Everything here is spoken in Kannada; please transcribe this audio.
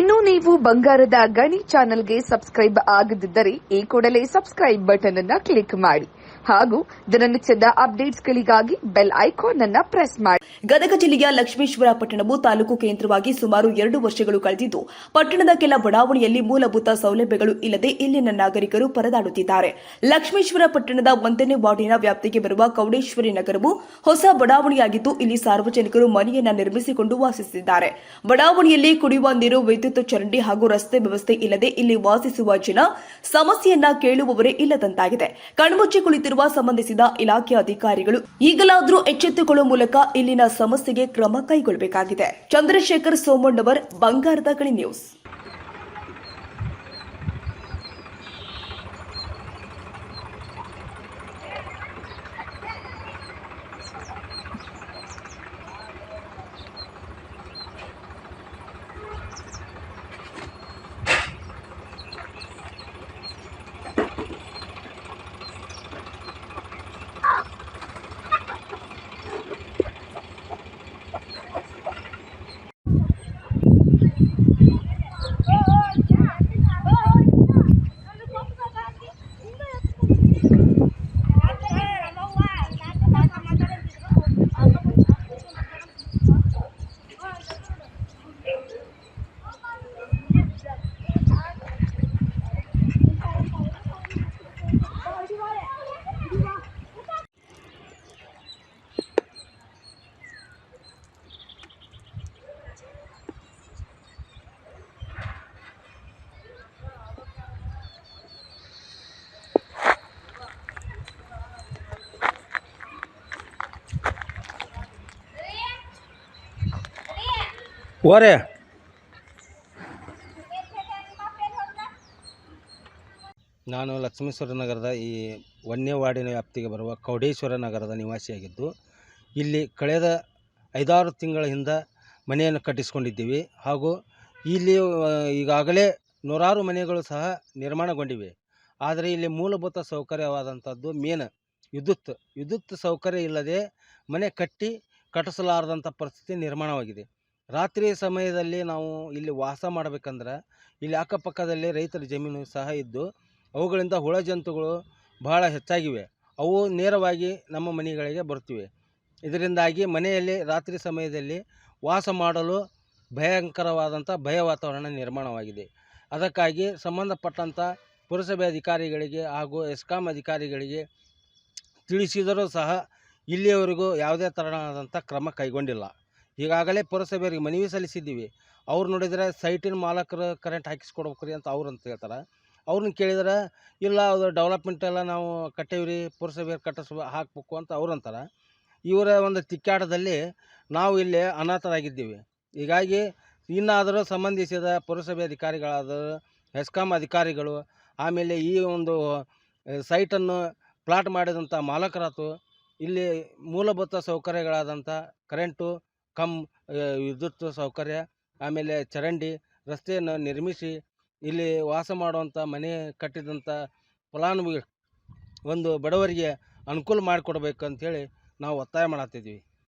ಇನ್ನು ನೀವು ಬಂಗಾರದ ಗಣಿ ಚಾನೆಲ್ಗೆ ಸಬ್ಸ್ಕ್ರೈಬ್ ಆಗದಿದ್ದರೆ ಈ ಕೂಡಲೇ ಸಬ್ಸ್ಕ್ರೈಬ್ ಬಟನ್ ಅನ್ನ ಕ್ಲಿಕ್ ಮಾಡಿ ಹಾಗೂ ದಿನನಿತ್ಯದ ಅಪ್ಡೇಟ್ಸ್ಗಳಿಗಾಗಿ ಬೆಲ್ ಐಕಾನ್ ಅನ್ನ ಪ್ರೆಸ್ ಮಾಡಿ. ಗದಗ ಜಿಲ್ಲೆಯ ಲಕ್ಷ್ಮೇಶ್ವರ ಪಟ್ಟಣವು ತಾಲೂಕು ಕೇಂದ್ರವಾಗಿ ಸುಮಾರು ಎರಡು ವರ್ಷಗಳು ಕಳೆದಿದ್ದು, ಪಟ್ಟಣದ ಕೆಲ ಬಡಾವಣೆಯಲ್ಲಿ ಮೂಲಭೂತ ಸೌಲಭ್ಯಗಳು ಇಲ್ಲದೆ ಇಲ್ಲಿನ ನಾಗರಿಕರು ಪರದಾಡುತ್ತಿದ್ದಾರೆ. ಲಕ್ಷ್ಮೇಶ್ವರ ಪಟ್ಟಣದ ಒಂದನೇ ವಾರ್ಡಿನ ವ್ಯಾಪ್ತಿಗೆ ಬರುವ ಕೌಡೇಶ್ವರಿ ನಗರವು ಹೊಸ ಬಡಾವಣೆಯಾಗಿದ್ದು, ಇಲ್ಲಿ ಸಾರ್ವಜನಿಕರು ಮನೆಯನ್ನ ನಿರ್ಮಿಸಿಕೊಂಡು ವಾಸಿಸುತ್ತಿದ್ದಾರೆ. ಬಡಾವಣೆಯಲ್ಲಿ ಕುಡಿಯುವ ನೀರು, ವಿದ್ಯುತ್ ಚರಂಡಿ ಹಾಗೂ ರಸ್ತೆ ವ್ಯವಸ್ಥೆ ಇಲ್ಲದೆ ಇಲ್ಲಿ ವಾಸಿಸುವ ಜನ ಸಮಸ್ಯೆಯನ್ನ ಕೇಳುವವರೇ ಇಲ್ಲದಂತಾಗಿದೆ. ಕಣ್ಮುಚ್ಚಿ ಕುಳಿತಿರುವ ಸಂಬಂಧಿಸಿದ ಇಲಾಖೆ ಅಧಿಕಾರಿಗಳು ಈಗಲಾದರೂ ಎಚ್ಚೆತ್ತುಕೊಳ್ಳುವ ಮೂಲಕ ಇಲ್ಲಿನ ಸಮಸ್ಯೆಗೆ ಕ್ರಮ ಕೈಗೊಳ್ಳಬೇಕಾಗಿದೆ. ಚಂದ್ರಶೇಖರ್ ಸೋಮಣ್ಣವರ್, ಬಂಗಾರದ ಗಣಿ ನ್ಯೂಸ್. ಓರೆ. ನಾನು ಲಕ್ಷ್ಮೇಶ್ವರ ನಗರದ ಈ ವನ್ಯವಾಡಿನ ವ್ಯಾಪ್ತಿಗೆ ಬರುವ ಕೌಡೇಶ್ವರ ನಗರದ ನಿವಾಸಿಯಾಗಿದ್ದು, ಇಲ್ಲಿ ಕಳೆದ ಐದಾರು ತಿಂಗಳ ಹಿಂದೆ ಮನೆಯನ್ನು ಕಟ್ಟಿಸಿಕೊಂಡಿದ್ದೀವಿ. ಹಾಗೂ ಇಲ್ಲಿ ಈಗಾಗಲೇ ನೂರಾರು ಮನೆಗಳು ಸಹ ನಿರ್ಮಾಣಗೊಂಡಿವೆ. ಆದರೆ ಇಲ್ಲಿ ಮೂಲಭೂತ ಸೌಕರ್ಯವಾದಂಥದ್ದು ಮೇನ್ ವಿದ್ಯುತ್. ವಿದ್ಯುತ್ ಸೌಕರ್ಯ ಇಲ್ಲದೆ ಮನೆ ಕಟ್ಟಿ ಕಟ್ಟಿಸಲಾರದಂಥ ಪರಿಸ್ಥಿತಿ ನಿರ್ಮಾಣವಾಗಿದೆ. ರಾತ್ರಿ ಸಮಯದಲ್ಲಿ ನಾವು ಇಲ್ಲಿ ವಾಸ ಮಾಡಬೇಕಂದ್ರೆ ಇಲ್ಲಿ ಅಕ್ಕಪಕ್ಕದಲ್ಲಿ ರೈತರ ಜಮೀನು ಸಹ ಇದ್ದು, ಅವುಗಳಿಂದ ಹುಳ ಜಂತುಗಳು ಬಹಳ ಹೆಚ್ಚಾಗಿವೆ. ಅವು ನೇರವಾಗಿ ನಮ್ಮ ಮನೆಗಳಿಗೆ ಬರುತ್ತಿವೆ. ಇದರಿಂದಾಗಿ ಮನೆಯಲ್ಲಿ ರಾತ್ರಿ ಸಮಯದಲ್ಲಿ ವಾಸ ಮಾಡಲು ಭಯಂಕರವಾದಂಥ ಭಯ ವಾತಾವರಣ ನಿರ್ಮಾಣವಾಗಿದೆ. ಅದಕ್ಕಾಗಿ ಸಂಬಂಧಪಟ್ಟಂಥ ಪುರಸಭೆ ಅಧಿಕಾರಿಗಳಿಗೆ ಹಾಗೂ ಎಸ್ಕಾಂ ಅಧಿಕಾರಿಗಳಿಗೆ ತಿಳಿಸಿದರೂ ಸಹ ಇಲ್ಲಿಯವರೆಗೂ ಯಾವುದೇ ತರಹದಂಥ ಕ್ರಮ ಕೈಗೊಂಡಿಲ್ಲ. ಈಗಾಗಲೇ ಪುರಸಭೆಯವರಿಗೆ ಮನವಿ ಸಲ್ಲಿಸಿದ್ದೀವಿ. ಅವ್ರು ನೋಡಿದರೆ ಸೈಟಿನ ಮಾಲಕರು ಕರೆಂಟ್ ಹಾಕಿಸ್ಕೊಡ್ಬೇಕು ರೀ ಅಂತ ಅವ್ರು ಅಂತ ಹೇಳ್ತಾರೆ. ಅವ್ರನ್ನ ಕೇಳಿದ್ರೆ, ಇಲ್ಲ, ಅದು ಡೆವಲಪ್ಮೆಂಟ್ ಎಲ್ಲ ನಾವು ಕಟ್ಟೇವ್ರಿ ಪುರಸಭೆಯವ್ರು ಕಟ್ಟಿಸ್ ಹಾಕ್ಬೇಕು ಅಂತ ಅವ್ರು ಅಂತಾರೆ. ಇವರ ಒಂದು ತಿಕ್ಕಾಟದಲ್ಲಿ ನಾವು ಇಲ್ಲಿ ಅನಾಥರಾಗಿದ್ದೀವಿ. ಹೀಗಾಗಿ ಇನ್ನಾದರೂ ಸಂಬಂಧಿಸಿದ ಪುರಸಭೆ ಅಧಿಕಾರಿಗಳಾದ ಹೆಸ್ಕಾಂ ಅಧಿಕಾರಿಗಳು, ಆಮೇಲೆ ಈ ಒಂದು ಸೈಟನ್ನು ಪ್ಲಾಟ್ ಮಾಡಿದಂಥ ಮಾಲಕರಾತು, ಇಲ್ಲಿ ಮೂಲಭೂತ ಸೌಕರ್ಯಗಳಾದಂಥ ಕರೆಂಟು ಕಮ್ ವಿದ್ಯುತ್ ಸೌಕರ್ಯ, ಆಮೇಲೆ ಚರಂಡಿ ರಸ್ತೆಯನ್ನು ನಿರ್ಮಿಸಿ ಇಲ್ಲಿ ವಾಸ ಮಾಡುವಂಥ ಮನೆ ಕಟ್ಟಿದಂಥ ಫಲಾನುಭವಿ ಒಂದು ಬಡವರಿಗೆ ಅನುಕೂಲ ಮಾಡಿಕೊಡ್ಬೇಕು ಹೇಳಿ ನಾವು ಒತ್ತಾಯ ಮಾಡತ್ತಿದ್ವಿ